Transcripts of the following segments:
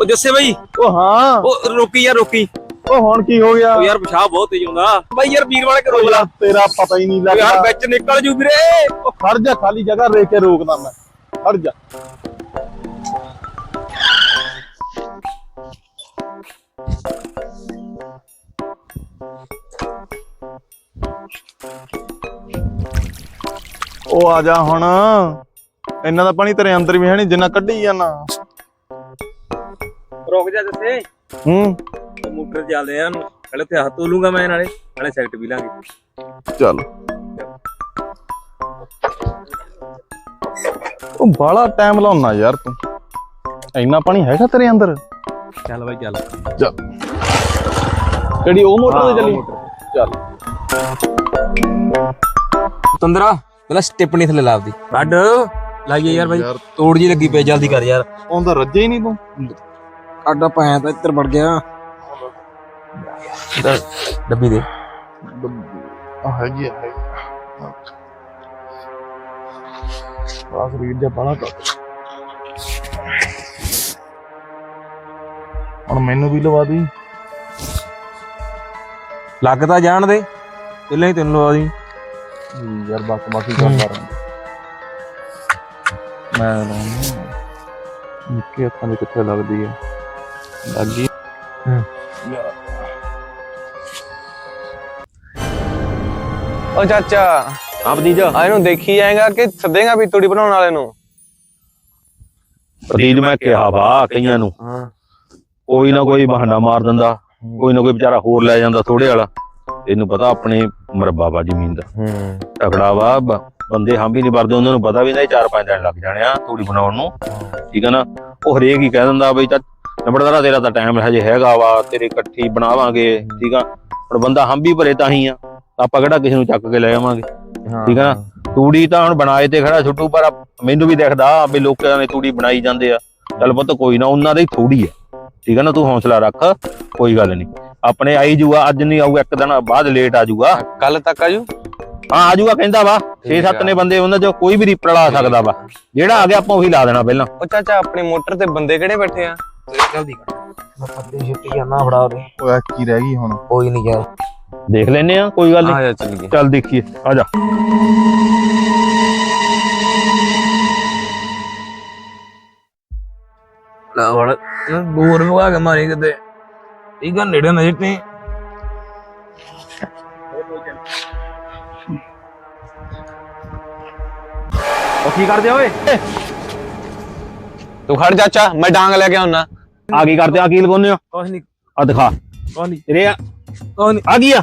ਉਹ ਜੱਸੇ ਬਾਈ। ਉਹ ਹਾਂ। ਉਹ ਰੋਕੀ ਯਾਰ ਰੋਕੀ। ਉਹ ਹੁਣ ਕੀ ਹੋ ਗਿਆ? ਉਹ ਯਾਰ ਪਿਸ਼ਾਬ ਬਹੁਤ ਤੇਜ਼ ਹੁੰਦਾ। ਬਾਈ ਯਾਰ ਵੀਰ ਵਾਲੇ ਕਰੋ ਯਾਰ ਤੇਰਾ ਪਤਾ ਹੀ ਨਹੀਂ ਉਹ ਯਾਰ ਲੱਗਦਾ। ਵਿੱਚ ਨਿਕਲ ਜੂ ਵੀਰੇ। ਉਹ ਖੜ ਜਾ ਖਾਲੀ ਜਗ੍ਹਾ ਰੇਖ ਕੇ ਰੋਕਦਾ ਮੈਂ। ਖੜ ਜਾ। ਉਹ ਆ ਜਾ ਹੁਣ। ਇੰਨਾ ਦਾ ਪਾਣੀ ਤੇਰੇ ਅੰਦਰ ਵੀ ਹੈ ਨਹੀਂ ਜਿੰਨਾ ਕੱਢੀ ਜਾਣਾ ਰੁਕ ਜਾ ਜੱਸੇ ਹੂੰ। ਮੋਟਰ ਚੱਲਦੇ ਆ ਪਹਿਲੇ ਤੇ ਹੱਥ ਧੋਲੂੰਗਾ ਮੈਂ ਨਾਲੇ ਨਾਲੇ ਸੈਕਟ ਵੀ ਲਾਂਗੇ। ਚੱਲ। ਉਹ ਬਾਲਾ ਟਾਈਮ ਲਾਉਣਾ ਯਾਰ ਤੂੰ। ਇੰਨਾ ਪਾਣੀ ਹੈਗਾ ਤੇਰੇ ਅੰਦਰ? ਚੱਲ ਬਾਈ ਚੱਲ। ਚੱਲ। ਕਿਹੜੀ ਉਹ ਮੋਟਰ ਤੇ ਚੱਲੀ? ਚੱਲ। ਤੰਦਰਾ ਪਹਿਲਾਂ ਸਟੈਪ ਨਹੀਂ ਥੱਲੇ ਲਾਵਦੀ ਕੱਢ ਲਾਈਏ ਯਾਰ ਬਾਈ। ਤੋੜ ਜੀ ਲੱਗੀ ਪਈ ਜਲਦੀ ਕਰ ਯਾਰ। ਉਹਦਾ ਰੱਜੇ ਹੀ ਨਹੀਂ ਤੂੰ। ਕੱਢ ਪਾਇਆ ਤਾਂ ਇੱਧਰ ਵੜ ਗਿਆ। ਡੱਬੀ ਦੇ। ਆ ਹੈਗੀ ਆ। ਬਾਸ ਰੀਡ ਜਾ ਬਾਲਾ ਕਰ ਹੁਣ ਮੈਨੂੰ ਵੀ ਲਵਾ ਦੀ। ਲੱਗ ਤਾਂ ਜਾਣ ਦੇ ਪਹਿਲਾਂ ਹੀ ਤੈਨੂੰ ਲਵਾ ਦੀ। ਯਾਰ ਬਕ ਬਾਕੀ ਕਰਦਾ ਰਹਾਂ ਮੈਂ ਨਿੱਕੇ ਹੱਥਾਂ ਦੇ ਕਿੱਥੇ ਲੱਗਦੀ ਹੈ ਲੱਗੀ ਹੂੰ। ਓ ਚਾਚਾ। ਆਪਦੀਜ ਆ ਇਹਨੂੰ ਦੇਖੀ ਜਾਏਗਾ ਕਿ ਸੱਦੇਗਾ ਵੀ ਤੂੜੀ ਬਣਾਉਣ ਵਾਲੇ ਨੂੰ? ਪ੍ਰਦੀਪ ਮੈਂ ਕਿਹਾ ਵਾ ਕਈਆਂ ਨੂੰ। ਹਾਂ। ਕੋਈ ਨਾ ਕੋਈ ਬਹਾਨਾ ਮਾਰ ਦਿੰਦਾ। ਕੋਈ ਨਾ ਕੋਈ ਵਿਚਾਰਾ ਹੋਰ ਲੈ ਜਾਂਦਾ ਥੋੜੇ ਵਾਲਾ। ਇਹਨੂੰ ਪਤਾ ਆਪਣੇ ਮਰਬਾ ਵਾ ਜ਼ਮੀਨ ਦਾ। ਹੂੰ। ਤਕੜਾ ਵਾ ਬ- ਬੰਦੇ ਹਮ ਵੀ ਨਹੀਂ ਵਰਦੇ ਉਹਨਾਂ ਨੂੰ ਪਤਾ ਵੀ ਨਹੀਂ ਚਾਰ ਪੰਜ ਦਿਨ ਲੱਗ ਜਾਣੇ ਆ ਤੂੜੀ ਬਣਾਉਣ ਨੂੰ। ਠੀਕ ਹੈ ਨਾ? ਉਹ ਹਰੇਕ ਹੀ ਕਹਿ ਦਿੰਦਾ ਬਈ ਤਾਂ ਨੰਬਰਦਾਰਾ ਤੇਰਾ ਤਾਂ ਟਾਈਮ ਹਜੇ ਹੈਗਾ ਵਾ ਤੇਰੇ ਇਕੱਠੀ ਬਣਾਵਾਂਗੇ ਠੀਕ ਆ? ਹੁਣ ਬੰਦਾ ਹਮ ਵੀ ਭਰੇ ਤਾਂ ਹੀ ਆ ਆਪਾਂ ਕਿਹੜਾ ਕਿਸੇ ਨੂੰ ਚੱਕ ਕੇ ਲੈ ਆਵਾਂਗੇ ਠੀਕ ਆ ਨਾ? ਤੂੜੀ ਤਾਂ ਹੁਣ ਬਣਾਏ ਤੇ ਖੜਾ ਛੁੱਟੂ ਪਰ ਮੈਨੂੰ ਵੀ ਦਿਖਦਾ ਵੀ ਲੋਕਾਂ ਨੇ ਤੂੜੀ ਬਣਾਈ ਜਾਂਦੇ ਆ। ਚੱਲ ਪੁੱਤ ਕੋਈ ਨਾ ਉਹਨਾਂ ਦੀ ਥੋੜੀ ਆ ਠੀਕ ਆ ਨਾ? ਤੂੰ ਹੌਸਲਾ ਰੱਖ ਕੋਈ ਗੱਲ ਨਹੀਂ। ਆਪਣੇ ਆਈ ਜੂਗਾ ਅੱਜ ਨਹੀਂ ਆਊਗਾ ਇੱਕ ਦਿਨ ਬਾਅਦ ਲੇਟ ਆ ਜੂਗਾ। ਕੱਲ ਤੱਕ ਆਜੂ ਹਾਂ ਆ ਜੂਗਾ ਕਹਿੰਦਾ ਵਾ 6-7 ਨੇ ਬੰਦੇ ਉਹਨਾਂ ਚੋਂ ਕੋਈ ਵੀ ਰੀਪਰ ਲਾ ਸਕਦਾ ਵਾ। ਜਿਹੜਾ ਆ ਗਿਆ ਆਪਾਂ ਉਹੀ ਲਾ ਦੇਣਾ ਪਹਿਲਾਂ। ਓ ਚਾਚਾ ਆਪਣੀ ਮੋਟਰ ਤੇ ਬੰਦੇ ਕਿਹੜੇ ਬੈਠੇ ਆ? ਜਲਦੀ ਕਰ ਮੈਂ ਪੱਤੇ ਛੁੱਟੀ ਜਾਣਾ ਫੜਾ ਦੇ ਉਹ ਕੀ ਰਹਿ ਗਈ ਹੁਣ? ਕੋਈ ਨਹੀਂ ਯਾਰ। ਦੇਖ ਲੈਨੇ ਆ ਕੋਈ ਗੱਲ ਨਹੀਂ ਆ ਜਾ ਚੱਲੀਏ ਚੱਲ ਦੇਖੀਏ ਆ ਜਾ। ਲਾ ਵੜ ਗੋਰ ਮਗਾ ਕੇ ਮਾਰੀ ਕਿਤੇ। ਠੀਕ ਆ ਨੇੜੇ ਨਾ ਜਿੱਤੇ। ਉਹ ਕੀ ਕਰਦੇ ਓਏ? ਤੂੰ ਖੜ ਚਾਚਾ ਮੈਂ ਡਾਂਗ ਲੈ ਕੇ ਆਉਣਾ ਆ ਕੀ ਕਰਦੇ ਆ? ਕੀ ਲਗਾਉਂਦੇ ਹੋ? ਕੁਛ ਨਹੀਂ। ਆ ਦਿਖਾ। ਕੁਛ ਨਹੀਂ। ਤੇਰੇ ਆ। ਕੁਛ ਨਹੀਂ। ਆ ਕੀ ਆ?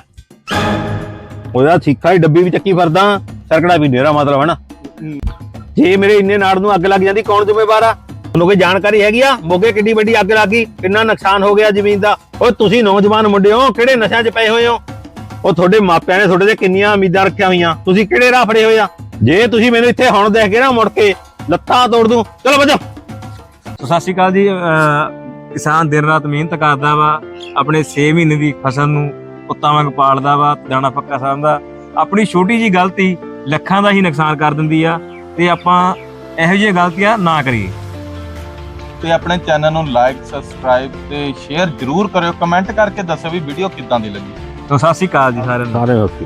ਉਹਦਾ ਸਿੱਕਾ ਹੀ ਡੱਬੀ ਵੀ ਚੱਕੀ ਫਿਰਦਾ। ਸਰਕੜਾ ਵੀ ਨੇਰਾ ਮਤਲਬ ਹੈ ਨਾ? ਜੇ ਮੇਰੇ ਇੰਨੇ ਨਾੜ ਨੂੰ ਅੱਗ ਲੱਗ ਜਾਂਦੀ ਕੌਣ ਜ਼ਿੰਮੇਵਾਰ ਆ? ਤੁਹਾਨੂੰ ਕੋਈ ਜਾਣਕਾਰੀ ਹੈਗੀ ਆ? ਮੋਗੇ ਕਿੱਡੀ ਵੱਡੀ ਅੱਗ ਲੱਗੀ ਕਿੰਨਾ ਨੁਕਸਾਨ ਹੋ ਗਿਆ ਜ਼ਮੀਨ ਦਾ? ਓਏ ਤੁਸੀਂ ਨੌਜਵਾਨ ਮੁੰਡੇ ਹੋ ਕਿਹੜੇ ਨਸ਼ਿਆਂ 'ਚ ਪਏ ਹੋਏ ਹੋ? ਉਹ ਤੁਹਾਡੇ ਮਾਪਿਆਂ ਨੇ ਤੁਹਾਡੇ ਤੇ ਕਿੰਨੀਆਂ ਉਮੀਦਾਂ ਰੱਖੀਆਂ ਹੋਈਆਂ? ਤੁਸੀਂ ਕਿਹੜੇ ਰਾਹ ਫੜੇ ਹੋਏ ਆ? ਜੇ ਤੁਸੀਂ ਮੈਨੂੰ ਇੱਥੇ ਹੁਣ ਦੇਖ ਕੇ ਨਾ ਮੁੜ ਕੇ ਲੱਤਾਂ ਤੋੜ ਦੂੰ। ਚਲੋ ਵਜੋ। ਸੋ ਸਤਿ ਸ਼੍ਰੀ ਅਕਾਲ ਜੀ ਕਿਸਾਨ ਦਿਨ ਰਾਤ ਮਿਹਨਤ ਕਰਦਾ ਵਾ ਆਪਣੇ 6 ਮਹੀਨੇ ਦੀ ਫਸਲ ਨੂੰ ਪੁੱਤਾਂ ਵਾਂਗ ਪਾਲਦਾ ਵਾ ਦਾਣਾ ਪੱਕਾ ਸਮਝਦਾ ਆਪਣੀ ਛੋਟੀ ਜੀ ਗਲਤੀ ਲੱਖਾਂ ਦਾ ਹੀ ਨੁਕਸਾਨ ਕਰ ਦਿੰਦੀ ਆ ਤੇ ਆਪਾਂ ਇਹੋ ਜਿਹੀਆਂ ਗਲਤੀਆਂ ਨਾ ਕਰੀਏ। ਤੇ ਆਪਣੇ ਚੈਨਲ ਨੂੰ ਲਾਈਕ ਸਬਸਕ੍ਰਾਈਬ ਤੇ ਸ਼ੇਅਰ ਜਰੂਰ ਕਰਿਓ। ਕਮੈਂਟ ਕਰਕੇ ਦੱਸੋ ਵੀ ਵੀਡੀਓ ਕਿੱਦਾਂ ਦੀ ਲੱਗੀ। ਸੋ ਸਤਿ ਸ਼੍ਰੀ ਅਕਾਲ ਜੀ ਸਾਰਿਆਂ ਨੂੰ। ਸਾਰੇ ਓਕੇ।